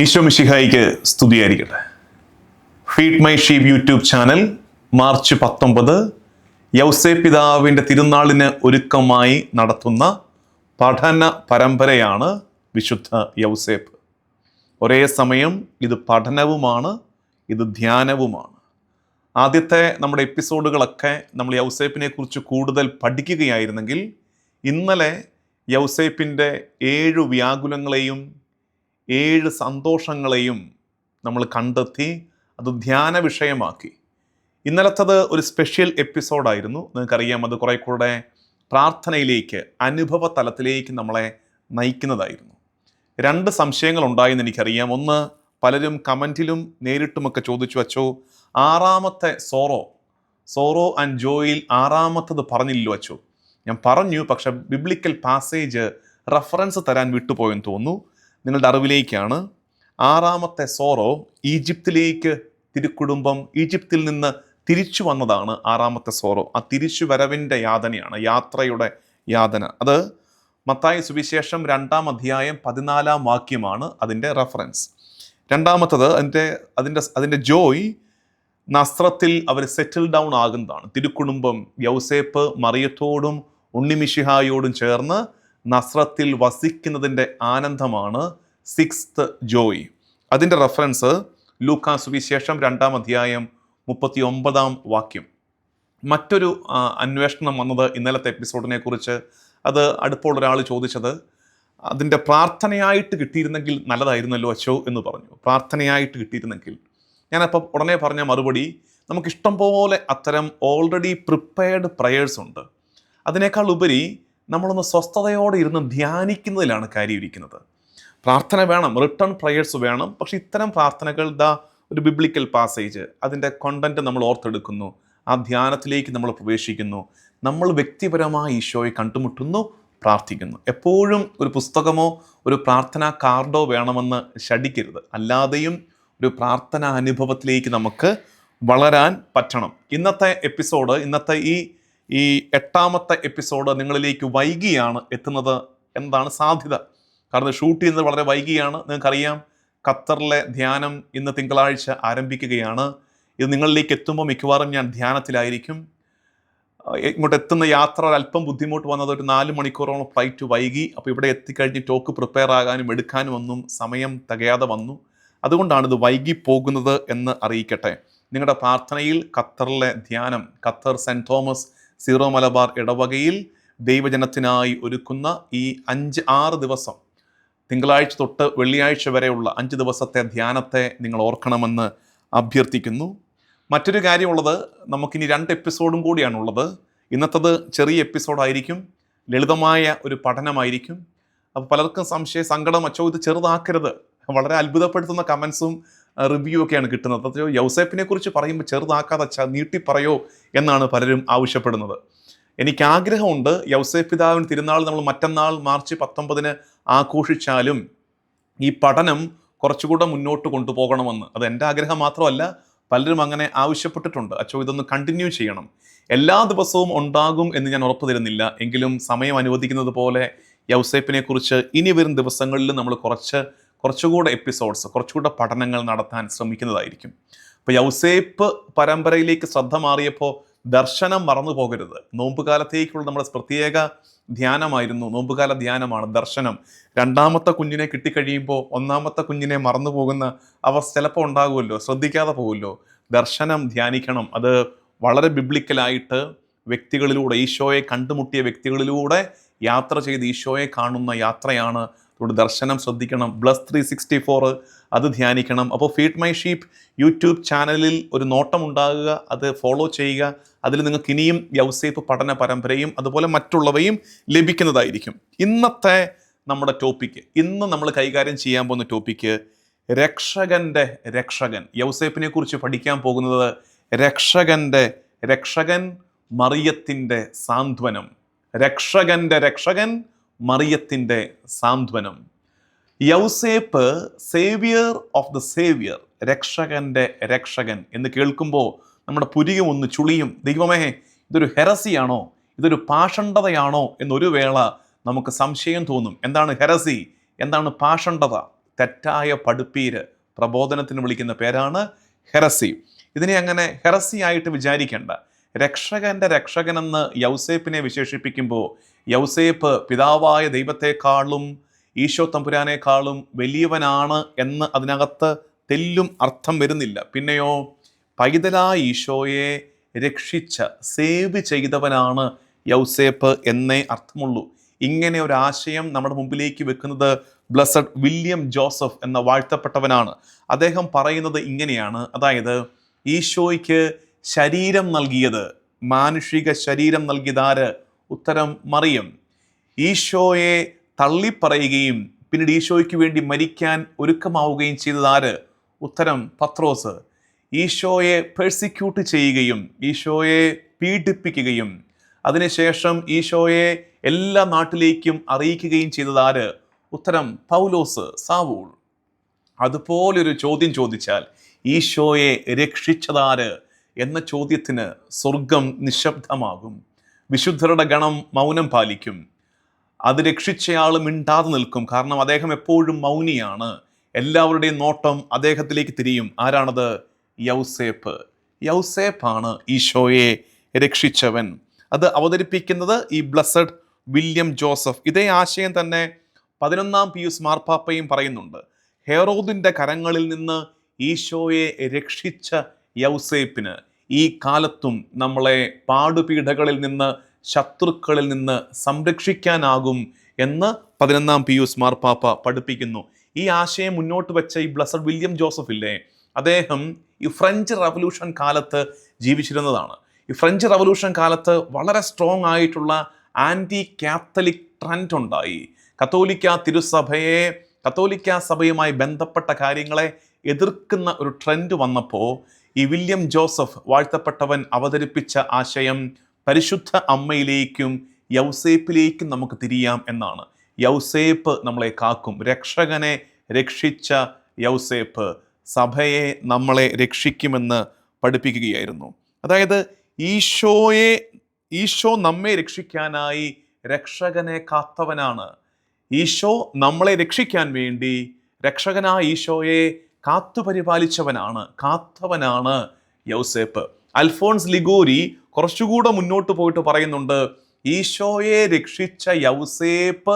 ഈശോ മിശിഹായിക്ക് സ്തുതിയായിരിക്കട്ടെ. Feed my sheep YouTube channel March പത്തൊമ്പത് യൗസേ പിതാവിന്റെ തിരുനാളിന് ഒരുക്കമായി നടത്തുന്ന പഠന പരമ്പരയാണ് വിശുദ്ധ യൗസേപ്പ്. ഒരേ സമയം ഇത് പഠനവുമാണ് ഇത് ധ്യാനവുമാണ്. ആദ്യത്തെ നമ്മുടെ എപ്പിസോഡുകളൊക്കെ നമ്മൾ യൗസേപ്പിനെ കുറിച്ച് കൂടുതൽ പഠിക്കുകയായിരുന്നെങ്കിൽ ഇന്നലെ യൗസേപ്പിന്റെ ഏഴു വ്യാകുലങ്ങളെയും ഏഴ് സന്തോഷങ്ങളെയും നമ്മൾ കണ്ടെത്തി അത് ധ്യാന വിഷയമാക്കി. ഇന്നലത്തത് ഒരു സ്പെഷ്യൽ എപ്പിസോഡായിരുന്നു. നിങ്ങൾക്കറിയാം അത് കുറേ കൂടെ പ്രാർത്ഥനയിലേക്ക് അനുഭവ തലത്തിലേക്ക് നമ്മളെ നയിക്കുന്നതായിരുന്നു. രണ്ട് സംശയങ്ങൾ ഉണ്ടായെന്ന് എനിക്കറിയാം. ഒന്ന് പലരും കമന്റിലും നേരിട്ടുമൊക്കെ ചോദിച്ചു വച്ചോ ആറാമത്തെ സോറോ? സോറോ ആൻഡ് ജോയിൽ ആറാമത്തത് പറഞ്ഞില്ലോ അച്ചോ ഞാൻ പറഞ്ഞു പക്ഷെ ബിബ്ലിക്കൽ പാസേജ് റഫറൻസ് തരാൻ വിട്ടുപോയെന്ന് തോന്നുന്നു. നിങ്ങളുടെ അറിവിലേക്കാണ്. ആറാമത്തെ സോറോ ഈജിപ്തിലേക്ക് തിരുക്കുടുംബം ഈജിപ്തിൽ നിന്ന് തിരിച്ചു വന്നതാണ് ആറാമത്തെ സോറോ. ആ തിരിച്ചു വരവിന്റെ യാതനയാണ് യാത്രയുടെ യാതന. അത് മത്തായ സുവിശേഷം രണ്ടാം അധ്യായം പതിനാലാം വാക്യമാണ് അതിന്റെ റെഫറൻസ്. രണ്ടാമത്തത് അതിന്റെ അതിന്റെ അതിന്റെ ജോയ് നസ്ത്രത്തിൽ അവർ സെറ്റിൽ ഡൗൺ ആകുന്നതാണ്. തിരുക്കുടുംബം യൗസേപ്പ് മറിയത്തോടും ഉണ്ണിമിഷിഹായോടും ചേർന്ന് നസ്രത്തിൽ വസിക്കുന്നതിന്റെ ആനന്ദമാണ് സിക്സ്ത് ജോയ്. അതിന്റെ റെഫറൻസ് ലൂക്കാ സുവിശേഷം രണ്ടാം അധ്യായം മുപ്പത്തി ഒമ്പതാം വാക്യം. മറ്റൊരു അന്വേഷണം വന്നത് ഇന്നലത്തെ എപ്പിസോഡിനെ കുറിച്ച്. അത് അടുപ്പുള്ള ഒരാൾ ചോദിച്ചത് അതിന്റെ പ്രാർത്ഥനയായിട്ട് കിട്ടിയിരുന്നെങ്കിൽ നല്ലതായിരുന്നല്ലോ അച്ചോ? എന്ന് പറഞ്ഞു. പ്രാർത്ഥനയായിട്ട് കിട്ടിയിരുന്നെങ്കിൽ. ഞാനപ്പോൾ ഉടനെ പറഞ്ഞ മറുപടി നമുക്കിഷ്ടം പോലെ അത്തരം ഓൾറെഡി പ്രിപ്പയർഡ് പ്രയേഴ്സ് ഉണ്ട്. അതിനേക്കാൾ ഉപരി നമ്മളൊന്ന് സ്വസ്ഥതയോടെ ഇരുന്ന് ധ്യാനിക്കുന്നതിലാണ് കാര്യം ഇരിക്കുന്നത് പ്രാർത്ഥന വേണം റിട്ടേൺ പ്രയേഴ്സ് വേണം പക്ഷെ ഇത്തരം പ്രാർത്ഥനകൾ ദാ ഒരു ബിബ്ലിക്കൽ പാസേജ് അതിന്റെ കണ്ടന്റ് നമ്മൾ ഓർത്തെടുക്കുന്നു ആ ധ്യാനത്തിലേക്ക് നമ്മൾ പ്രവേശിക്കുന്നു നമ്മൾ വ്യക്തിപരമായി ഈശോയെ കണ്ടുമുട്ടുന്നു പ്രാർത്ഥിക്കുന്നു. എപ്പോഴും ഒരു പുസ്തകമോ ഒരു പ്രാർത്ഥനാ കാർഡോ വേണമെന്ന് ശടിക്കരുത് അല്ലാതെയും ഒരു പ്രാർത്ഥനാ അനുഭവത്തിലേക്ക് നമുക്ക് വളരാൻ പറ്റണം. ഇന്നത്തെ എപ്പിസോഡ് ഇന്നത്തെ ഈ ഈ എട്ടാമത്തെ എപ്പിസോഡ് നിങ്ങളിലേക്ക് വൈകിയാണ് എത്തുന്നത് എന്താണ് സാധ്യത. കാരണം ഷൂട്ട് ചെയ്യുന്നത് വളരെ വൈകിയാണ്. നിങ്ങൾക്കറിയാം ഖത്തറിലെ ധ്യാനം ഇന്ന് തിങ്കളാഴ്ച ആരംഭിക്കുകയാണ്. ഇത് നിങ്ങളിലേക്ക് എത്തുമ്പോൾ മിക്കവാറും ഞാൻ ധ്യാനത്തിലായിരിക്കും. ഇങ്ങോട്ട് എത്തുന്ന യാത്ര അല്പം ബുദ്ധിമുട്ട് വന്നത് ഒരു നാല് മണിക്കൂറോളം ഫ്ലൈറ്റ് വൈകി. അപ്പോൾ ഇവിടെ എത്തിക്കഴിഞ്ഞ് ടോക്ക് പ്രിപ്പയർ ആകാനും എടുക്കാനും ഒന്നും സമയം തികയാതെ വന്നു. അതുകൊണ്ടാണ് ഇത് വൈകി പോകുന്നത് എന്ന് അറിയിക്കട്ടെ. നിങ്ങളുടെ പ്രാർത്ഥനയിൽ ഖത്തറിലെ ധ്യാനം Qatar saint Thomas Syro Malabar ഇടവകയിൽ ദൈവജനത്തിനായി ഒരുക്കുന്ന ഈ അഞ്ച് ആറ് ദിവസം തിങ്കളാഴ്ച തൊട്ട് വെള്ളിയാഴ്ച വരെയുള്ള അഞ്ച് ദിവസത്തെ ധ്യാനത്തെ നിങ്ങൾ ഓർക്കണമെന്ന് അഭ്യർത്ഥിക്കുന്നു. മറ്റൊരു കാര്യമുള്ളത് നമുക്കിനി രണ്ട് എപ്പിസോഡും കൂടിയാണുള്ളത്. ഇന്നത്തത് ചെറിയ എപ്പിസോഡായിരിക്കും ലളിതമായ ഒരു പഠനമായിരിക്കും. അപ്പോൾ പലർക്കും സംശയ സങ്കടം അച്ചോ ഇത് ചെറുതാക്കരുത്. വളരെ അത്ഭുതപ്പെടുത്തുന്ന കമൻസും റിവ്യൂ ഒക്കെയാണ് കിട്ടുന്നത്. അതെയോ യൗസേപ്പിനെ കുറിച്ച് പറയുമ്പോൾ ചെറുതാക്കാതെ നീട്ടി പറയോ എന്നാണ് പലരും ആവശ്യപ്പെടുന്നത്. എനിക്ക് ആഗ്രഹമുണ്ട് യൗസേപ്പ് പിതാവിന് തിരുനാൾ നമ്മൾ മറ്റന്നാൾ മാർച്ച് പത്തൊമ്പതിന് ആഘോഷിച്ചാലും ഈ പഠനം കുറച്ചുകൂടെ മുന്നോട്ട് കൊണ്ടുപോകണമെന്ന്. അത് എന്റെ ആഗ്രഹം മാത്രമല്ല പലരും അങ്ങനെ ആവശ്യപ്പെട്ടിട്ടുണ്ട്. അച്ഛോ ഇതൊന്ന് കണ്ടിന്യൂ ചെയ്യണം. എല്ലാ ദിവസവും ഉണ്ടാകും എന്ന് ഞാൻ ഉറപ്പ് തരുന്നില്ല. എങ്കിലും സമയം അനുവദിക്കുന്നത് പോലെ യൗസേപ്പിനെ കുറിച്ച് ഇനി വരും ദിവസങ്ങളിൽ നമ്മൾ കുറച്ച് കുറച്ചുകൂടെ എപ്പിസോഡ്സ് കുറച്ചുകൂടെ പഠനങ്ങൾ നടത്താൻ ശ്രമിക്കുന്നതായിരിക്കും. അപ്പോൾ യൗസേപ്പ് പരമ്പരയിലേക്ക് ശ്രദ്ധ മാറിയപ്പോൾ ദർശനം മറന്നു പോകരുത്. നോമ്പുകാലത്തേക്കുള്ള നമ്മുടെ പ്രത്യേക ധ്യാനമായിരുന്നു നോമ്പുകാല ധ്യാനമാണ് ദർശനം. രണ്ടാമത്തെ കുഞ്ഞിനെ കിട്ടിക്കഴിയുമ്പോൾ ഒന്നാമത്തെ കുഞ്ഞിനെ മറന്നു പോകുന്ന അവസ്ഥ ചിലപ്പോൾ ഉണ്ടാകുമല്ലോ ശ്രദ്ധിക്കാതെ പോകുമല്ലോ. ദർശനം ധ്യാനിക്കണം. അത് വളരെ ബിബ്ലിക്കലായിട്ട് വ്യക്തികളിലൂടെ ഈശോയെ കണ്ടുമുട്ടിയ വ്യക്തികളിലൂടെ യാത്ര ചെയ്ത് ഈശോയെ കാണുന്ന യാത്രയാണ് അതുകൊണ്ട് ദർശനം ശ്രദ്ധിക്കണം. ബ്ലസ് ത്രീ സിക്സ്റ്റി ഫോർ അത് ധ്യാനിക്കണം. അപ്പോൾ ഫീഡ് മൈ ഷീപ്പ് യൂട്യൂബ് ചാനലിൽ ഒരു നോട്ടം ഉണ്ടാകുക അത് ഫോളോ ചെയ്യുക. അതിൽ നിങ്ങൾക്ക് ഇനിയും യൗസേപ്പ് പഠന പരമ്പരയും അതുപോലെ മറ്റുള്ളവയും ലഭിക്കുന്നതായിരിക്കും. ഇന്നത്തെ നമ്മുടെ ടോപ്പിക്ക് ഇന്ന് നമ്മൾ കൈകാര്യം ചെയ്യാൻ പോകുന്ന ടോപ്പിക്ക് രക്ഷകന്റെ രക്ഷകൻ. യൗസേപ്പിനെ കുറിച്ച് പഠിക്കാൻ പോകുന്നത് രക്ഷകന്റെ രക്ഷകൻ മറിയത്തിന്റെ സാന്ത്വനം. രക്ഷകന്റെ രക്ഷകൻ മറിയത്തിന്റെ സാന്ത്വനം. Yauseppu saviour of the saviour രക്ഷകന്റെ രക്ഷകൻ എന്ന് കേൾക്കുമ്പോൾ നമ്മുടെ പുരികം ഒന്ന് ചുളിയും. ദൈവമേ ഇതൊരു ഹെറസിയാണോ ഇതൊരു പാഷണ്ഡതയാണോ? എന്നൊരു വേള നമുക്ക് സംശയം തോന്നും. എന്താണ് ഹെറസി എന്താണ് പാഷണ്ഡത? തെറ്റായ പഠിപ്പീര് പ്രബോധനത്തിന് വിളിക്കുന്ന പേരാണ് ഹെറസി ഇതിനെ അങ്ങനെ ഹെറസി ആയിട്ട് വിചാരിക്കേണ്ട. രക്ഷകന്റെ രക്ഷകനെന്ന് യൗസേപ്പിനെ വിശേഷിപ്പിക്കുമ്പോൾ യൗസേപ്പ് പിതാവായ ദൈവത്തെക്കാളും ഈശോ തമ്പുരാനേക്കാളും വലിയവനാണ് എന്ന് അതിനകത്ത് തെല്ലും അർത്ഥം വരുന്നില്ല. പിന്നെയോ പൈതലായ ഈശോയെ രക്ഷിച്ച സേവ് ചെയ്തവനാണ് യൗസേപ്പ് എന്നേ അർത്ഥമുള്ളൂ. ഇങ്ങനെ ഒരു ആശയം നമ്മുടെ മുമ്പിലേക്ക് വെക്കുന്നത് ബ്ലസഡ് വില്യം ജോസഫ് എന്ന വാഴ്ത്തപ്പെട്ടവനാണ്. അദ്ദേഹം പറയുന്നത് ഇങ്ങനെയാണ്. അതായത് ഈശോയ്ക്ക് ശരീരം നൽകിയത് മാനുഷിക ശരീരം നൽകിയതാര്? ഉത്തരം മറിയം. ഈശോയെ തള്ളിപ്പറയുകയും പിന്നീട് ഈശോയ്ക്ക് വേണ്ടി മരിക്കാൻ ഒരുക്കമാവുകയും ചെയ്തതാര്? ഉത്തരം പത്രോസ്. ഈശോയെ പെർസിക്യൂട്ട് ചെയ്യുകയും ഈശോയെ പീഡിപ്പിക്കുകയും അതിനുശേഷം ഈശോയെ എല്ലാ നാട്ടിലേക്കും അറിയിക്കുകയും ചെയ്തതാര്? ഉത്തരം പൗലോസ് സാവൂൾ. അതുപോലൊരു ചോദ്യം ചോദിച്ചാൽ ഈശോയെ രക്ഷിച്ചതാര്? എന്ന ചോദ്യത്തിന് സ്വർഗം നിശബ്ദമാകും. വിശുദ്ധരുടെ ഗണം മൗനം പാലിക്കും. അത് രക്ഷിച്ചയാൾ മിണ്ടാതെ നിൽക്കും. കാരണം അദ്ദേഹം എപ്പോഴും മൗനിയാണ്. എല്ലാവരുടെയും നോട്ടം അദ്ദേഹത്തിലേക്ക് തിരിയും. ആരാണത്? യൗസേപ്പ്. യൗസേപ്പാണ് ഈശോയെ രക്ഷിച്ചവൻ. അത് അവതരിപ്പിക്കുന്നത് ഈ ബ്ലസഡ് വില്യം ജോസഫ്. ഇതേ ആശയം തന്നെ പതിനൊന്നാം പിയൂസ് മാർപ്പാപ്പയും പറയുന്നുണ്ട്. ഹെറോദിന്റെ കരങ്ങളിൽ നിന്ന് ഈശോയെ രക്ഷിച്ച യൗസേപ്പിന്. ഈ കാലത്തും നമ്മളെ പാടുപീഠകളിൽ നിന്ന് ശത്രുക്കളിൽ നിന്ന് സംരക്ഷിക്കാനാകും എന്ന് പതിനൊന്നാം പിയൂസ് മാർപ്പാപ്പ പഠിപ്പിക്കുന്നു. ഈ ആശയം മുന്നോട്ട് വെച്ച ഈ ബ്ലസഡ് വില്യം ജോസഫ് ഇല്ലേ? അദ്ദേഹം ഈ ഫ്രഞ്ച് റവല്യൂഷൻ കാലത്ത് ജീവിച്ചിരുന്നതാണ്. ഈ ഫ്രഞ്ച് റവല്യൂഷൻ കാലത്ത് വളരെ സ്ട്രോങ് ആയിട്ടുള്ള ആന്റി കാത്തലിക് ട്രെൻഡ് ഉണ്ടായി. കത്തോലിക്ക തിരുസഭയെ കത്തോലിക്ക സഭയുമായി ബന്ധപ്പെട്ട കാര്യങ്ങളെ എതിർക്കുന്ന ഒരു ട്രെൻഡ് വന്നപ്പോൾ ഈ വില്യം ജോസഫ് വാഴ്ത്തപ്പെട്ടവൻ അവതരിപ്പിച്ച ആശയം പരിശുദ്ധ അമ്മയിലേക്കും യൗസേപ്പിലേക്കും നമുക്ക് തിരിയാം എന്നാണ്. യൗസേപ്പ് നമ്മളെ കാക്കും. രക്ഷകനെ രക്ഷിച്ച യൗസേപ്പ് സഭയെ നമ്മളെ രക്ഷിക്കുമെന്ന് പഠിപ്പിക്കുകയായിരുന്നു. അതായത് ഈശോയെ ഈശോ നമ്മെ രക്ഷിക്കാനായി രക്ഷകനെ കാത്തവനാണ്. ഈശോ നമ്മളെ രക്ഷിക്കാൻ വേണ്ടി രക്ഷകനായ ഈശോയെ കാത്തുപരിപാലിച്ചവനാണ് കാത്തവനാണ് യൗസേപ്പ്. അൽഫോൺസ് ലിഗോരി കുറച്ചുകൂടെ മുന്നോട്ട് പോയിട്ട് പറയുന്നുണ്ട് ഈശോയെ രക്ഷിച്ച യൗസേപ്പ്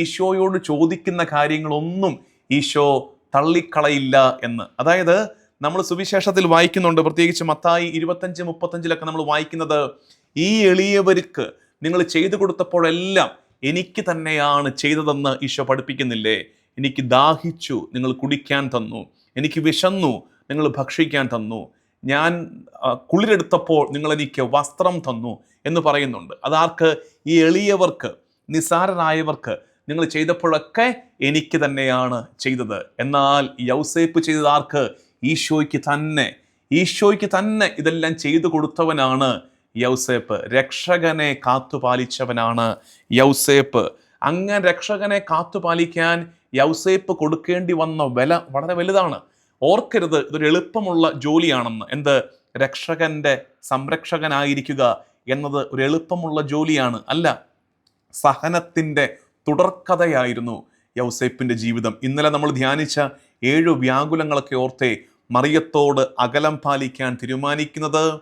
ഈശോയോട് ചോദിക്കുന്ന കാര്യങ്ങളൊന്നും ഈശോ തള്ളിക്കളയില്ല എന്ന്. അതായത് നമ്മൾ സുവിശേഷത്തിൽ വായിക്കുന്നുണ്ട് പ്രത്യേകിച്ച് മത്തായി ഇരുപത്തഞ്ച് മുപ്പത്തഞ്ചിലൊക്കെ നമ്മൾ വായിക്കുന്നത് ഈ എളിയവർക്ക് നിങ്ങൾ ചെയ്തു കൊടുത്തപ്പോഴെല്ലാം എനിക്ക് തന്നെയാണ് ചെയ്തതെന്ന് ഈശോ പഠിപ്പിക്കുന്നില്ലേ? എനിക്ക് ദാഹിച്ചു നിങ്ങൾ കുടിക്കാൻ തന്നു. എനിക്ക് വിശന്നു നിങ്ങൾ ഭക്ഷിക്കാൻ തന്നു. ഞാൻ കുളിരെടുത്തപ്പോൾ നിങ്ങൾ എനിക്ക് വസ്ത്രം തന്നു എന്ന് പറയുന്നുണ്ട്. അതാർക്ക്? ഈ എളിയവർക്ക് നിസാരരായവർക്ക് നിങ്ങൾ ചെയ്തപ്പോഴൊക്കെ എനിക്ക് തന്നെയാണ് ചെയ്തത്. എന്നാൽ യൗസേപ്പ് ചെയ്തത് ആർക്ക്? ഈശോയ്ക്ക് തന്നെ. ഈശോയ്ക്ക് തന്നെ ഇതെല്ലാം ചെയ്തു കൊടുത്തവനാണ് യൗസേപ്പ്. രക്ഷകനെ കാത്തുപാലിച്ചവനാണ് യൗസേപ്പ്. അങ്ങനെ രക്ഷകനെ കാത്തുപാലിക്കാൻ യൗസേപ്പ് കൊടുക്കേണ്ടി വന്ന വില വളരെ വലുതാണ്. ഓർക്കരുത് ഇതൊരു എളുപ്പമുള്ള ജോലിയാണെന്ന്. എന്ത്? രക്ഷകന്റെ സംരക്ഷകനായിരിക്കുക എന്നത് ഒരു എളുപ്പമുള്ള ജോലിയാണ്. അല്ല സഹനത്തിന്റെ തുടർക്കഥയായിരുന്നു യൗസേപ്പിന്റെ ജീവിതം. ഇന്നലെ നമ്മൾ ധ്യാനിച്ച ഏഴു വ്യാകുലങ്ങളൊക്കെ ഓർത്തെ മറിയത്തോട് അകലം പാലിക്കാൻ തീരുമാനിക്കുന്നത്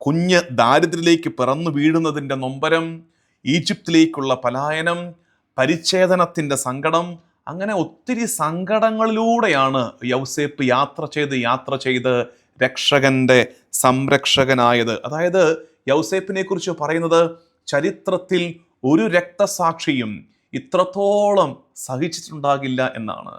കുഞ്ഞ് ദാരിദ്ര്യത്തിലേക്ക് പിറന്നു വീഴുന്നതിന്റെ നൊമ്പരം ഈജിപ്തിലേക്കുള്ള പലായനം പരിച്ഛേദനത്തിന്റെ സങ്കടം അങ്ങനെ ഒത്തിരി സങ്കടങ്ങളിലൂടെയാണ് യൗസേപ്പ് യാത്ര ചെയ്ത് യാത്ര ചെയ്ത് രക്ഷകന്റെ സംരക്ഷകനായത്. അതായത് യൗസേപ്പിനെ കുറിച്ച് പറയുന്നത് ചരിത്രത്തിൽ ഒരു രക്തസാക്ഷിയും ഇത്രത്തോളം സഹിച്ചിട്ടുണ്ടാകില്ല എന്നാണ്.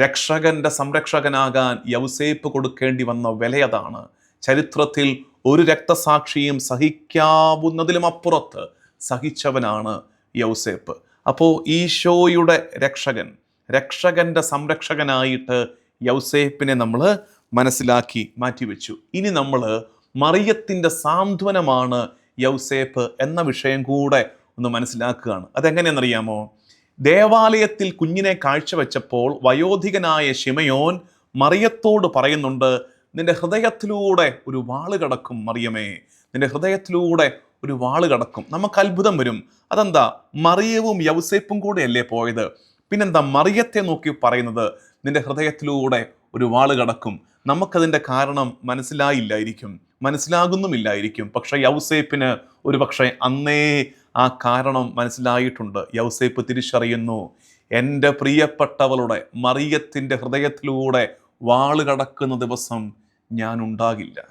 രക്ഷകന്റെ സംരക്ഷകനാകാൻ യൗസേപ്പ് കൊടുക്കേണ്ടി വന്ന വിലയതാണ് ചരിത്രത്തിൽ ഒരു രക്തസാക്ഷിയും സഹിക്കാവുന്നതിലും അപ്പുറത്ത് സഹിച്ചവനാണ് യൗസേപ്പ്. അപ്പോൾ ഈശോയുടെ രക്ഷകൻ രക്ഷകന്റെ സംരക്ഷകനായിട്ട് യൗസേപ്പിനെ നമ്മൾ മനസ്സിലാക്കി മാറ്റിവെച്ചു. ഇനി നമ്മൾ മറിയത്തിന്റെ സാന്ത്വനമാണ് യൗസേപ്പ് എന്ന വിഷയം കൂടെ ഒന്ന് മനസ്സിലാക്കുകയാണ്. അതെങ്ങനെയെന്നറിയാമോ? ദേവാലയത്തിൽ കുഞ്ഞിനെ കാഴ്ചവെച്ചപ്പോൾ വയോധികനായ ശിമയോൻ മറിയത്തോട് പറയുന്നുണ്ട് നിന്റെ ഹൃദയത്തിലൂടെ ഒരു വാൾ കടക്കും മറിയമേ. നിന്റെ ഹൃദയത്തിലൂടെ ഒരു വാൾ കടക്കും. നമുക്ക് അത്ഭുതം വരും. അതെന്താ? മറിയവും യൗസേപ്പും കൂടെയല്ലേ പോയത്? പിന്നെന്താ മറിയത്തെ നോക്കി പറയുന്നത് നിന്റെ ഹൃദയത്തിലൂടെ ഒരു വാൾ കടക്കും. നമുക്കതിന്റെ കാരണം മനസ്സിലായില്ലായിരിക്കും. മനസ്സിലാകുന്നുമില്ലായിരിക്കും. പക്ഷേ യൗസേപ്പിന് ഒരു പക്ഷേ അന്നേ ആ കാരണം മനസ്സിലായിട്ടുണ്ട്. യൗസേപ്പ് തിരിച്ചറിയുന്നു. എന്റെ പ്രിയപ്പെട്ടവളുടെ മറിയത്തിന്റെ ഹൃദയത്തിലൂടെ വാൾ കടക്കുന്ന ദിവസം ഞാൻ ഉണ്ടാകില്ല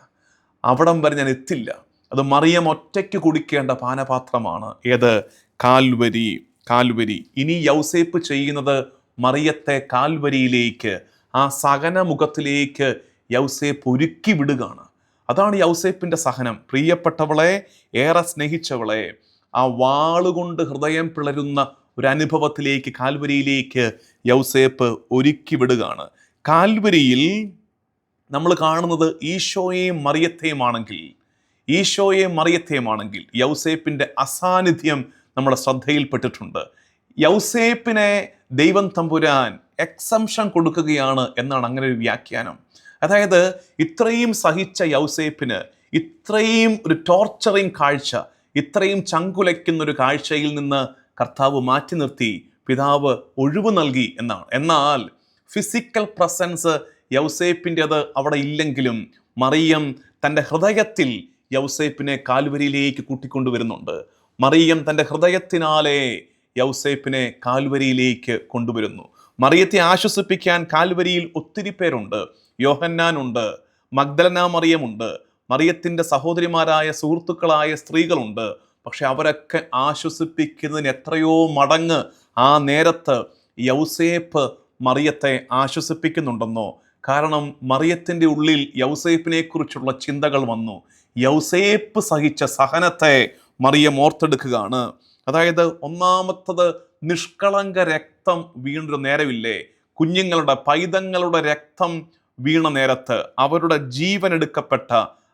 അവിടം വരെ ഞാൻ എത്തില്ല. അത് മറിയം ഒറ്റയ്ക്ക് കുടിക്കേണ്ട പാനപാത്രമാണ്. ഏത്? കാൽവരി. കാൽവരി. ഇനി യൗസേപ്പ് ചെയ്യുന്നത് മറിയത്തെ കാൽവരിയിലേക്ക് ആ സഹന മുഖത്തിലേക്ക് യൗസേപ്പ് ഒരുക്കി വിടുകയാണ്. അതാണ് യൗസേപ്പിന്റെ സഹനം. പ്രിയപ്പെട്ടവളെ ഏറെ സ്നേഹിച്ചവളെ ആ വാളുകൊണ്ട് ഹൃദയം പിളരുന്ന ഒരു അനുഭവത്തിലേക്ക് കാൽവരിയിലേക്ക് യൗസേപ്പ് ഒരുക്കി വിടുകയാണ്. കാൽവരിയിൽ നമ്മൾ കാണുന്നത് ഈശോയെയും മറിയത്തെയുമാണെങ്കിൽ ഈശോയെയും മറിയത്തെയുമാണെങ്കിൽ യൗസേപ്പിന്റെ അസാന്നിധ്യം നമ്മുടെ ശ്രദ്ധയിൽപ്പെട്ടിട്ടുണ്ട്. യൗസേപ്പിനെ ദൈവം തമ്പുരാൻ എക്സംഷൻ കൊടുക്കുകയാണ് എന്നാണ് അങ്ങനെ ഒരു വ്യാഖ്യാനം. അതായത് ഇത്രയും സഹിച്ച യൗസേപ്പിന് ഇത്രയും ഒരു ടോർച്ചറിങ് കാഴ്ച ഇത്രയും ചങ്കുലയ്ക്കുന്ന ഒരു കാഴ്ചയിൽ നിന്ന് കർത്താവ് മാറ്റി നിർത്തി പിതാവ് ഒഴിവ് നൽകി എന്നാണ്. എന്നാൽ ഫിസിക്കൽ പ്രസൻസ് യൗസേപ്പിന്റെത് അവിടെ ഇല്ലെങ്കിലും മറിയം തന്റെ ഹൃദയത്തിൽ യൗസേപ്പിനെ കാൽവരിയിലേക്ക് കൂട്ടിക്കൊണ്ടുവരുന്നുണ്ട്. മറിയം തന്റെ ഹൃദയത്തിനാലെ യൗസേപ്പിനെ കാൽവരിയിലേക്ക് കൊണ്ടുവരുന്നു. മറിയത്തെ ആശ്വസിപ്പിക്കാൻ കാൽവരിയിൽ ഒത്തിരി പേരുണ്ട്. യോഹന്നാനുണ്ട് മഗ്ദലന മറിയമുണ്ട് മറിയത്തിന്റെ സഹോദരിമാരായ സുഹൃത്തുക്കളായ സ്ത്രീകളുണ്ട്. പക്ഷെ അവരൊക്കെ ആശ്വസിപ്പിക്കുന്നതിന് എത്രയോ മടങ്ങ് ആ നേരത്ത് യൗസേപ്പ് മറിയത്തെ ആശ്വസിപ്പിക്കുന്നുണ്ടെന്നോ. കാരണം മറിയത്തിന്റെ ഉള്ളിൽ യൗസേപ്പിനെക്കുറിച്ചുള്ള ചിന്തകൾ വന്നു. യൗസേപ്പ് സഹിച്ച സഹനത്തെ മറിയം ഓർത്തെടുക്കുകയാണ്. അതായത് ഒന്നാമത്തത് നിഷ്കളങ്ക രക്തം വീണൊരു നേരമില്ലേ? കുഞ്ഞുങ്ങളുടെ പൈതങ്ങളുടെ രക്തം വീണ നേരത്ത് അവരുടെ ജീവൻ എടുക്കപ്പെട്ട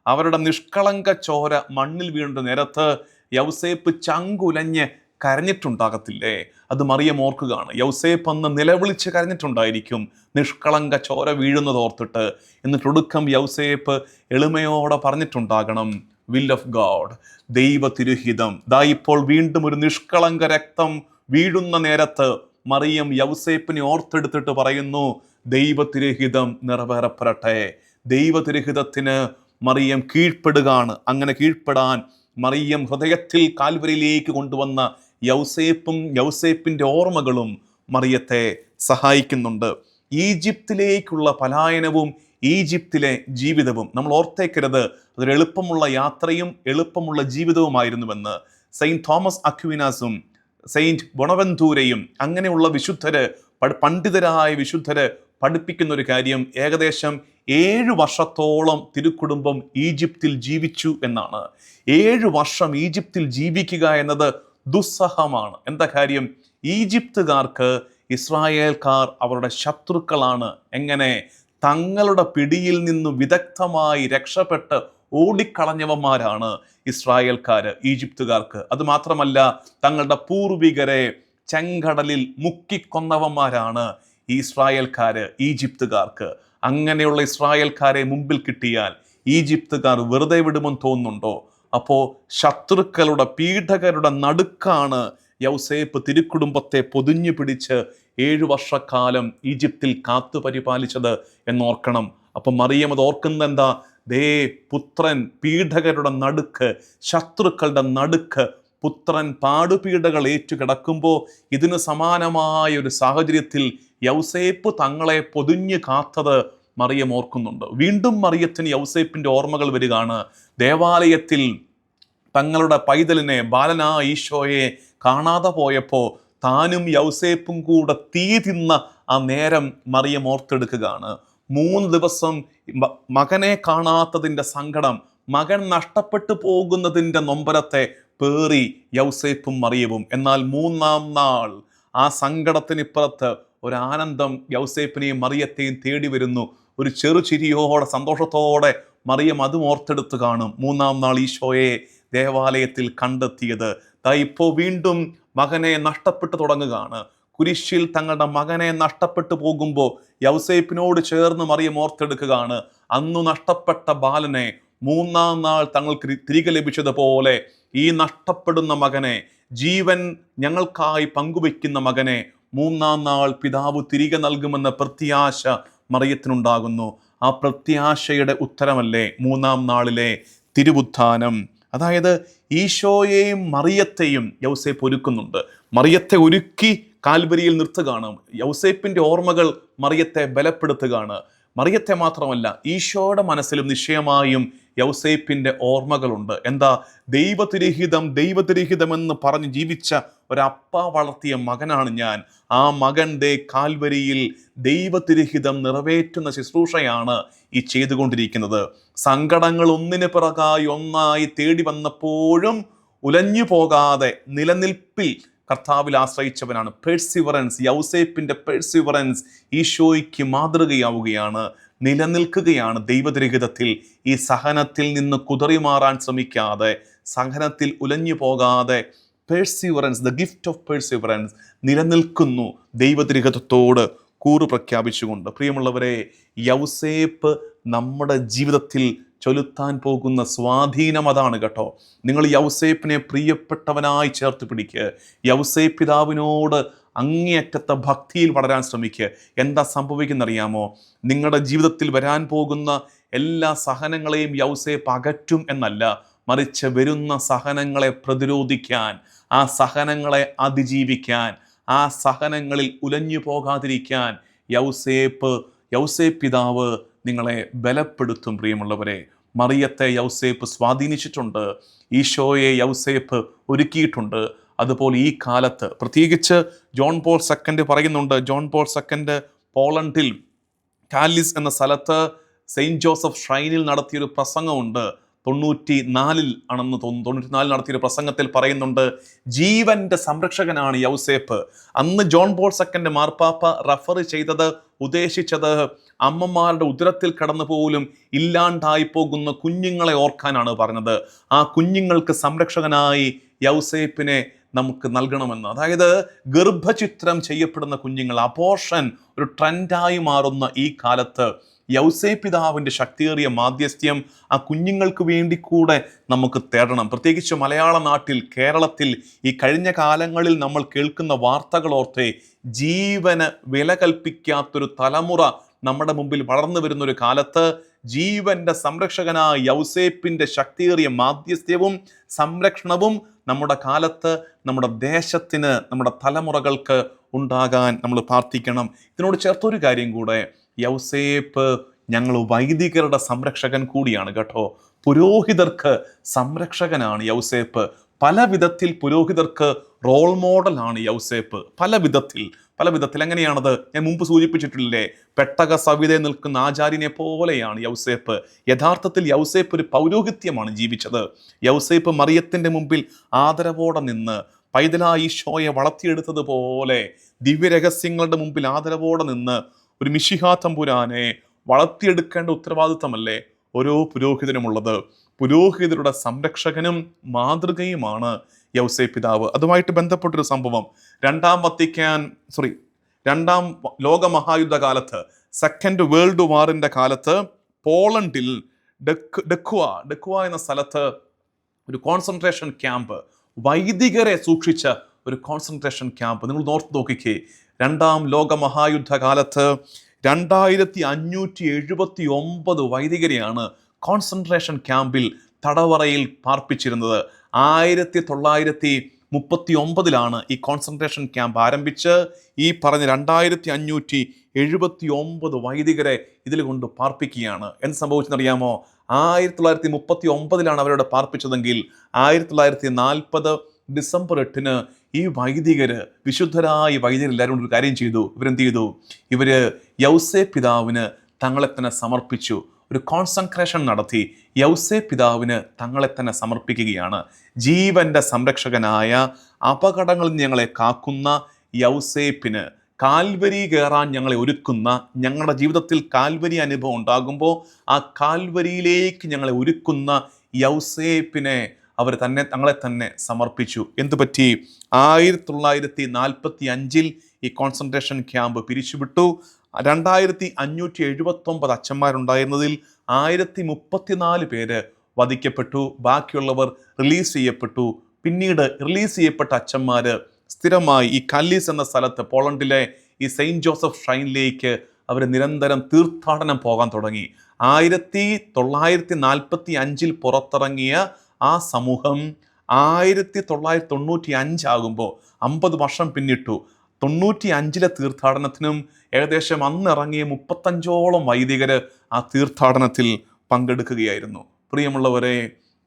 അവരുടെ നിഷ്കളങ്ക ചോര മണ്ണിൽ വീണ്ട നേരത്ത് യൗസേപ്പ് ചങ്കുലഞ്ഞ് കരഞ്ഞിട്ടുണ്ടാകത്തില്ലേ? അത് മറിയം ഓർക്കുകയാണ്. യൗസേപ്പ് അന്ന് നിലവിളിച്ച് കരഞ്ഞിട്ടുണ്ടായിരിക്കും. നിഷ്കളങ്ക ചോര വീഴുന്നത് ഓർത്തിട്ട്. എന്നിട്ടൊടുക്കം യൗസേപ്പ് എളിമയോടെ പറഞ്ഞിട്ടുണ്ടാകണം വിൽ ഓഫ് ഗോഡ് ദൈവ തിരുഹിതം ദാ ഇപ്പോൾ വീണ്ടും ഒരു നിഷ്കളങ്ക രക്തം വീഴുന്ന നേരത്ത് മറിയം യൗസേപ്പിനെ ഓർത്തെടുത്തിട്ട് പറയുന്നു ദൈവ തിരുഹിതം നിറവേറപ്പെടട്ടെ. ദൈവ തിരുഹിതത്തിന് മറിയം കീഴ്പ്പെടുകയാണ് അങ്ങനെ കീഴ്പ്പെടാൻ മറിയം ഹൃദയത്തിൽ കാൽവരിയിലേക്ക് കൊണ്ടുവന്ന യൗസേപ്പും യൗസേപ്പിന്റെ ഓർമ്മകളും മറിയത്തെ സഹായിക്കുന്നുണ്ട്. ഈജിപ്തിലേക്കുള്ള പലായനവും ഈജിപ്തിലെ ജീവിതവും. നമ്മൾ ഓർത്തേക്കരുത് അതൊരു എളുപ്പമുള്ള യാത്രയും എളുപ്പമുള്ള ജീവിതവുമായിരുന്നുവെന്ന്. സെയിന്റ് തോമസ് അക്വിനാസും സെയിന്റ് ബൊണവന്തൂരയും അങ്ങനെയുള്ള വിശുദ്ധര് പണ്ഡിതരായ വിശുദ്ധര് പഠിപ്പിക്കുന്ന ഒരു കാര്യം ഏകദേശം ഏഴ് വർഷത്തോളം തിരുക്കുടുംബം ഈജിപ്തിൽ ജീവിച്ചു എന്നാണ്. ഏഴ് വർഷം ഈജിപ്തിൽ ജീവിക്കുക എന്നത് ദുസ്സഹമാണ്. എന്താ കാര്യം? ഈജിപ്തുകാർക്ക് ഇസ്രായേൽക്കാർ അവരുടെ ശത്രുക്കളാണ്. എങ്ങനെ? തങ്ങളുടെ പിടിയിൽ നിന്ന് വിദഗ്ധമായി രക്ഷപ്പെട്ട് ഓടിക്കളഞ്ഞവന്മാരാണ് ഇസ്രായേൽക്കാർ ഈജിപ്തുകാർക്ക്. അത് മാത്രമല്ല തങ്ങളുടെ പൂർവികരെ ചെങ്കടലിൽ മുക്കിക്കൊന്നവന്മാരാണ് ഈ ഈജിപ്തുകാർക്ക്. അങ്ങനെയുള്ള ഇസ്രായേൽക്കാരെ മുമ്പിൽ കിട്ടിയാൽ ഈജിപ്തുകാർ വെറുതെ വിടുമെന്ന് തോന്നുന്നുണ്ടോ? അപ്പോൾ ശത്രുക്കളുടെ പീഡകരുടെ നടുക്കാണ് യൗസേപ്പ് തിരുക്കുടുംബത്തെ പൊതിഞ്ഞു പിടിച്ച് ഏഴു വർഷക്കാലം ഈജിപ്തിൽ കാത്തു പരിപാലിച്ചത് എന്നോർക്കണം. അപ്പം മറിയം അത് ഓർക്കുന്നത് എന്താ ദേ പുത്രൻ പീഡകരുടെ നടുക്ക് ശത്രുക്കളുടെ നടുക്ക് പുത്രൻ പാടുപീഡകൾ ഏറ്റുകിടക്കുമ്പോൾ ഇതിന് സമാനമായ ഒരു സാഹചര്യത്തിൽ യൗസേപ്പ് തങ്ങളെ പൊതിഞ്ഞു കാത്തത് മറിയം ഓർക്കുന്നുണ്ട്. വീണ്ടും മറിയത്തിന് യൗസേപ്പിന്റെ ഓർമ്മകൾ വരികയാണ്. ദേവാലയത്തിൽ തങ്ങളുടെ പൈതലിനെ ബാലനാ ഈശോയെ കാണാതെ പോയപ്പോൾ താനും യൗസേപ്പും കൂടെ തീ തിന്ന ആ നേരം മറിയം ഓർത്തെടുക്കുകയാണ്. മൂന്ന് ദിവസം മകനെ കാണാത്തതിന്റെ സങ്കടം മകൻ നഷ്ടപ്പെട്ടു പോകുന്നതിന്റെ നൊമ്പരത്തെ പേറി യൗസേപ്പും മറിയവും. എന്നാൽ മൂന്നാം നാൾ ആ സങ്കടത്തിനിപ്പുറത്ത് ഒരു ആനന്ദം യൗസേപ്പിനെയും മറിയത്തെയും തേടി വരുന്നു. ഒരു ചെറു ചിരിയോടെ സന്തോഷത്തോടെ മറിയം അതും ഓർത്തെടുത്ത് കാണും. മൂന്നാം നാൾ ഈശോയെ ദേവാലയത്തിൽ കണ്ടെത്തിയത്. ദാ ഇപ്പോൾ വീണ്ടും മകനെ നഷ്ടപ്പെട്ടു തുടങ്ങുകയാണ്. കുരിശിൽ തങ്ങളുടെ മകനെ നഷ്ടപ്പെട്ടു പോകുമ്പോൾ യൗസേപ്പിനോട് ചേർന്ന് മറിയം ഓർത്തെടുക്കുകയാണ്. അന്നു നഷ്ടപ്പെട്ട ബാലനെ മൂന്നാം നാൾ തങ്ങൾക്ക് തി- തിരികെ ലഭിച്ചതുപോലെ ഈ നഷ്ടപ്പെടുന്ന മകനെ ജീവൻ ഞങ്ങൾക്കായി പങ്കുവെക്കുന്ന മകനെ മൂന്നാം നാൾ പിതാവ് തിരികെ നൽകുമെന്ന പ്രത്യാശ മറിയത്തിനുണ്ടാകുന്നു. ആ പ്രത്യാശയുടെ ഉത്തരമല്ലേ? മൂന്നാം നാളിലെ തിരുവുത്ഥാനം. അതായത് ഈശോയെയും മറിയത്തെയും യൗസേപ്പ് ഒരുക്കുന്നുണ്ട്. മറിയത്തെ ഒരുക്കി കാൽവരിയിൽ നിർത്തുകയാണ്. യൗസേപ്പിന്റെ ഓർമ്മകൾ മറിയത്തെ ബലപ്പെടുത്തുകയാണ്. മറിയത്തെ മാത്രമല്ല ഈശോയുടെ മനസ്സിലും നിശ്ചയമായും യൗസേപ്പിന്റെ ഓർമ്മകളുണ്ട്. എന്താ? ദൈവത്തിരഹിതം ദൈവതിരഹിതമെന്ന് പറഞ്ഞ് ജീവിച്ച ഒരപ്പ വളർത്തിയ മകനാണ് ഞാൻ. ആ മകൻ ദേ കാൽവരിയിൽ ദൈവത്തിരഹിതം നിറവേറ്റുന്ന ശുശ്രൂഷയാണ് ഈ ചെയ്തുകൊണ്ടിരിക്കുന്നത്. സങ്കടങ്ങൾ ഒന്നിന് പിറകായി ഒന്നായി തേടി വന്നപ്പോഴും ഉലഞ്ഞു പോകാതെ നിലനിൽപ്പിൽ കർത്താവിൽ ആശ്രയിച്ചവനാണ്. പേഴ്സിവറൻസ് യൗസേപ്പിന്റെ പേഴ്സിവറൻസ് ഈശോയ്ക്ക് മാതൃകയാവുകയാണ്. നിലനിൽക്കുകയാണ് ദൈവദരഹിതത്തിൽ. ഈ സഹനത്തിൽ നിന്ന് കുതറി മാറാൻ ശ്രമിക്കാതെ സഹനത്തിൽ ഉലഞ്ഞു പോകാതെ perseverance the gift of perseverance നിലനിൽക്കുന്നു ദൈവദരഹിതത്തോട് കൂറ് പ്രഖ്യാപിച്ചുകൊണ്ട്. പ്രിയമുള്ളവരെ യൗസേപ്പ് നമ്മുടെ ജീവിതത്തിൽ ചൊലുത്താൻ പോകുന്ന സ്വാധീനം അതാണ് കേട്ടോ. നിങ്ങൾ യൗസേപ്പിനെ പ്രിയപ്പെട്ടവനായി ചേർത്ത് പിടിക്കുക യൗസേപ്പ് പിതാവിനോട് അങ്ങേയറ്റത്തെ ഭക്തിയിൽ വളരാൻ ശ്രമിക്കുക എന്താ സംഭവിക്കുന്നറിയാമോ? നിങ്ങളുടെ ജീവിതത്തിൽ വരാൻ പോകുന്ന എല്ലാ സഹനങ്ങളെയും യൗസേപ്പ് പകറ്റും എന്നല്ല മറിച്ച് വരുന്ന സഹനങ്ങളെ പ്രതിരോധിക്കാൻ ആ സഹനങ്ങളെ അതിജീവിക്കാൻ ആ സഹനങ്ങളിൽ ഉലഞ്ഞു പോകാതിരിക്കാൻ യൗസേപ്പ് യൗസേപ്പ് പിതാവ് നിങ്ങളെ ബലപ്പെടുത്തും പ്രിയമുള്ളവരെ. മറിയത്തെ യൗസേപ്പ് സ്വാധീനിച്ചിട്ടുണ്ട് ഈശോയെ യൗസേപ്പ് ഒരുക്കിയിട്ടുണ്ട്. അതുപോലെ ഈ കാലത്ത് പ്രത്യേകിച്ച് ജോൺ പോൾ സെക്കൻഡ് പറയുന്നുണ്ട് ജോൺ പോൾ സെക്കൻഡ് പോളണ്ടിൽ കാലിസ് എന്ന സ്ഥലത്ത് സെയിന്റ് ജോസഫ് ഷ്രൈനിൽ നടത്തിയൊരു പ്രസംഗമുണ്ട്. തൊണ്ണൂറ്റി നാലിൽ ആണെന്ന് തോന്നുന്നു. തൊണ്ണൂറ്റി നാലിൽ നടത്തിയൊരു പ്രസംഗത്തിൽ പറയുന്നുണ്ട് ജീവന്റെ സംരക്ഷകനാണ് യൗസേപ്പ്. അന്ന് ജോൺ പോൾ സെക്കൻഡ് മാർപ്പാപ്പ റഫർ ചെയ്തത് ഉദ്ദേശിച്ചത് അമ്മമാരുടെ ഉദരത്തിൽ കടന്നു പോലും ഇല്ലാണ്ടായി പോകുന്ന കുഞ്ഞുങ്ങളെ ഓർക്കാനാണ് പറഞ്ഞത്. ആ കുഞ്ഞുങ്ങൾക്ക് സംരക്ഷകനായി യൗസേപ്പിനെ നമുക്ക് നൽകണമെന്ന്. അതായത് ഗർഭചിത്രം ചെയ്യപ്പെടുന്ന കുഞ്ഞുങ്ങൾ അപോർഷൻ ഒരു ട്രെൻഡായി മാറുന്ന ഈ കാലത്ത് യൗസേ പിതാവിന്റെ ശക്തിയേറിയ മാധ്യസ്ഥ്യം ആ കുഞ്ഞുങ്ങൾക്ക് വേണ്ടി കൂടെ നമുക്ക് തേടണം. പ്രത്യേകിച്ച് മലയാള നാട്ടിൽ കേരളത്തിൽ ഈ കഴിഞ്ഞ കാലങ്ങളിൽ നമ്മൾ കേൾക്കുന്ന വാർത്തകളോർത്തെ ജീവന് വില കൽപ്പിക്കാത്തൊരു തലമുറ നമ്മുടെ മുമ്പിൽ വളർന്നു വരുന്ന ഒരു കാലത്ത് ജീവന്റെ സംരക്ഷകനായ യൗസേപ്പിന്റെ ശക്തിയേറിയ മാധ്യസ്ഥ്യവും സംരക്ഷണവും നമ്മുടെ കാലത്ത് നമ്മുടെ ദേശത്തിന് നമ്മുടെ തലമുറകൾക്ക് ഉണ്ടാകാൻ നമ്മൾ പ്രാർത്ഥിക്കണം. ഇതിനോട് ചേർത്തൊരു കാര്യം കൂടെ. യൗസേപ്പ് ഞങ്ങൾ വൈദികരുടെ സംരക്ഷകൻ കൂടിയാണ് കേട്ടോ. പുരോഹിതർക്ക് സംരക്ഷകനാണ് യൗസേപ്പ്. പല വിധത്തിൽ പുരോഹിതർക്ക് റോൾ മോഡലാണ് യൗസേപ്പ്. പല വിധത്തിൽ പല വിധത്തിൽ എങ്ങനെയാണത് ഞാൻ മുമ്പ് സൂചിപ്പിച്ചിട്ടില്ലേ പെട്ടക സവിതെ നിൽക്കുന്ന ആചാര്യനെ പോലെയാണ് യൗസേപ്പ്. യഥാർത്ഥത്തിൽ യൗസേപ്പ് ഒരു പൗരോഹിത്യമാണ് ജീവിച്ചത്. യൗസേപ്പ് മറിയത്തിന്റെ മുമ്പിൽ ആദരവോടെ നിന്ന് പൈതലായി ഈശോയെ വളർത്തിയെടുത്തതുപോലെ ദിവ്യരഹസ്യങ്ങളുടെ മുമ്പിൽ ആദരവോടെ നിന്ന് ഒരു മിഷിഹാ തമ്പുരാനെ വളർത്തിയെടുക്കേണ്ട ഉത്തരവാദിത്തമല്ലേ ഓരോ പുരോഹിതനുമുള്ളത്. പുരോഹിതരുടെ സംരക്ഷകനും മാതൃകയുമാണ് യൗസേ പിതാവ്. അതുമായിട്ട് ബന്ധപ്പെട്ടൊരു സംഭവം. രണ്ടാം വത്തിക്കാൻ സോറി രണ്ടാം ലോകമഹായുദ്ധ കാലത്ത് സെക്കൻഡ് വേൾഡ് വാറിന്റെ കാലത്ത് പോളണ്ടിൽ ഡെക് ഡെക്കുവ ഡെക്കുവ എന്ന സ്ഥലത്ത് ഒരു കോൺസെൻട്രേഷൻ ക്യാമ്പ് വൈദികരെ സൂക്ഷിച്ച ഒരു കോൺസെൻട്രേഷൻ ക്യാമ്പ് നിങ്ങൾ നോർത്ത് നോക്കിക്കേ. രണ്ടാം ലോക മഹായുദ്ധ കാലത്ത് രണ്ടായിരത്തി അഞ്ഞൂറ്റി എഴുപത്തി ഒമ്പത് വൈദികരെയാണ് കോൺസെൻട്രേഷൻ ക്യാമ്പിൽ തടവറയിൽ പാർപ്പിച്ചിരുന്നത്. ആയിരത്തി തൊള്ളായിരത്തി മുപ്പത്തി ഒമ്പതിലാണ് ഈ കോൺസെൻട്രേഷൻ ക്യാമ്പ് ആരംഭിച്ച്. ഈ പറഞ്ഞ രണ്ടായിരത്തി അഞ്ഞൂറ്റി എഴുപത്തി ഒമ്പത് വൈദികരെ ഇതിൽ കൊണ്ട് പാർപ്പിക്കുകയാണ്. എന്ത് സംഭവിച്ചെന്നറിയാമോ? ആയിരത്തി തൊള്ളായിരത്തി മുപ്പത്തി ഒമ്പതിലാണ് അവരോട് പാർപ്പിച്ചതെങ്കിൽ ആയിരത്തി തൊള്ളായിരത്തി നാൽപ്പത് ഡിസംബർ എട്ടിന് ഈ വൈദികർ വിശുദ്ധരായ വൈദികർ എല്ലാവരും ഒരു കാര്യം ചെയ്തു. ഇവരെന്ത് ചെയ്തു? ഇവർ യൗസേ പിതാവിന് തങ്ങളെ തന്നെ സമർപ്പിച്ചു. ഒരു കോൺസെൻട്രേഷൻ നടത്തി യൗസേ പിതാവിന് തങ്ങളെ തന്നെ സമർപ്പിക്കുകയാണ്. ജീവന്റെ സംരക്ഷകനായ അപകടങ്ങളിൽ ഞങ്ങളെ കാക്കുന്ന യൗസേപ്പിന് കാൽവരി കയറാൻ ഞങ്ങളെ ഒരുക്കുന്ന ഞങ്ങളുടെ ജീവിതത്തിൽ കാൽവരി അനുഭവം ഉണ്ടാകുമ്പോൾ ആ കാൽവരിയിലേക്ക് ഞങ്ങളെ ഒരുക്കുന്ന യൗസേപ്പിനെ അവർ തന്നെ തങ്ങളെ തന്നെ സമർപ്പിച്ചു. എന്തു പറ്റി ആയിരത്തി തൊള്ളായിരത്തി നാൽപ്പത്തി അഞ്ചിൽ ഈ കോൺസെൻട്രേഷൻ ക്യാമ്പ് പിരിച്ചുവിട്ടു. രണ്ടായിരത്തി അഞ്ഞൂറ്റി എഴുപത്തൊമ്പത് അച്ഛന്മാരുണ്ടായിരുന്നതിൽ ആയിരത്തി മുപ്പത്തിനാല് പേര് വധിക്കപ്പെട്ടു. ബാക്കിയുള്ളവർ റിലീസ് ചെയ്യപ്പെട്ടു. പിന്നീട് റിലീസ് ചെയ്യപ്പെട്ട അച്ഛന്മാർ സ്ഥിരമായി ഈ കല്ലീസ് എന്ന സ്ഥലത്ത് പോളണ്ടിലെ ഈ സെയിന്റ് ജോസഫ് ഷൈനിലേക്ക് അവർ നിരന്തരം തീർത്ഥാടനം പോകാൻ തുടങ്ങി. ആയിരത്തി തൊള്ളായിരത്തി നാൽപ്പത്തി അഞ്ചിൽ പുറത്തിറങ്ങിയ ആ സമൂഹം ആയിരത്തി തൊള്ളായിരത്തി തൊണ്ണൂറ്റി അഞ്ചാകുമ്പോൾ അമ്പത് വർഷം പിന്നിട്ടു. തൊണ്ണൂറ്റി അഞ്ചിലെ തീർത്ഥാടനത്തിനും ഏകദേശം അന്നിറങ്ങിയ മുപ്പത്തഞ്ചോളം വൈദികർ ആ തീർത്ഥാടനത്തിൽ പങ്കെടുക്കുകയായിരുന്നു. പ്രിയമുള്ളവരെ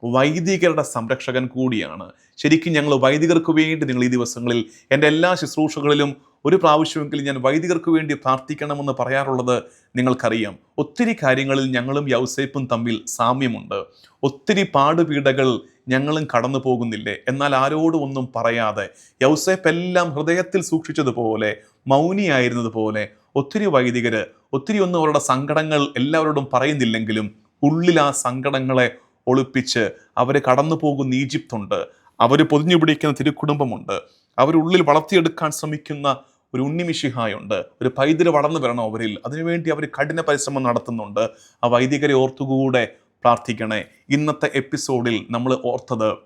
വൈദികരുടെ സംരക്ഷകൻ കൂടിയാണ്. ശരിക്കും ഞങ്ങൾ വൈദികർക്ക് വേണ്ടി നിങ്ങൾ ഈ ദിവസങ്ങളിൽ എന്റെ എല്ലാ ശുശ്രൂഷകളിലും ഒരു പ്രാവശ്യമെങ്കിലും ഞാൻ വൈദികർക്ക് വേണ്ടി പ്രാർത്ഥിക്കണമെന്ന് പറയാറുള്ളത് നിങ്ങൾക്കറിയാം. ഒത്തിരി കാര്യങ്ങളിൽ ഞങ്ങളും യൗസേപ്പും തമ്മിൽ സാമ്യമുണ്ട്. ഒത്തിരി പാടുപീടകൾ ഞങ്ങളും കടന്നു പോകുന്നില്ലേ? എന്നാൽ ആരോടും ഒന്നും പറയാതെ യൗസേപ്പ് എല്ലാം ഹൃദയത്തിൽ സൂക്ഷിച്ചതുപോലെ മൗനിയായിരുന്നതുപോലെ ഒത്തിരി വൈദികർ ഒത്തിരി ഒന്നും അവരുടെ സങ്കടങ്ങൾ എല്ലാവരോടും പറയുന്നില്ലെങ്കിലും ഉള്ളിൽ ആ സങ്കടങ്ങളെ ഒളിപ്പിച്ച് അവർ കടന്നു പോകുന്ന ഈജിപ്തുണ്ട്. അവർ പൊതിഞ്ഞു പിടിക്കുന്ന തിരുക്കുടുംബമുണ്ട് അവരുള്ളിൽ വളർത്തിയെടുക്കാൻ ശ്രമിക്കുന്ന ഒരു ഉണ്ണിമിഷിഹായുണ്ട് ഒരു പൈതൽ വളർന്നു വരണം അവരിൽ. അതിനുവേണ്ടി അവർ കഠിന പരിശ്രമം നടത്തുന്നുണ്ട്. ആ വൈദികരെ ഓർത്തുകൂടെ പ്രാർത്ഥിക്കണേ. ഇന്നത്തെ എപ്പിസോഡിൽ നമ്മൾ ഓർത്തത്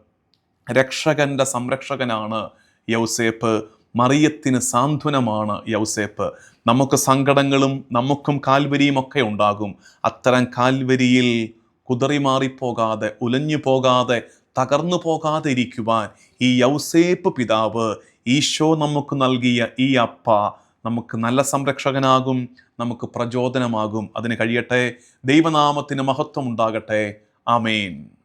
രക്ഷകന്റെ സംരക്ഷകനാണ് യൗസേപ്പ്. മറിയത്തിന് സാന്ത്വനമാണ് യൗസേപ്പ്. നമുക്ക് സങ്കടങ്ങളും നമുക്കും കാൽവരിയും ഒക്കെ ഉണ്ടാകും. അത്തരം കാൽവരിയിൽ കുതറിമാറിപ്പോകാതെ ഉലഞ്ഞു പോകാതെ തകർന്നു പോകാതെ ഇരിക്കുവാൻ ഈ യൗസേപ്പ് പിതാവ് ഈശോ നമുക്ക് നൽകിയ ഈ അപ്പ നമുക്ക് നല്ല സംരക്ഷകനാകും നമുക്ക് പ്രചോദനമാകും. അതിന് കഴിയട്ടെ. ദൈവനാമത്തിന് മഹത്വം ഉണ്ടാകട്ടെ ആമേൻ.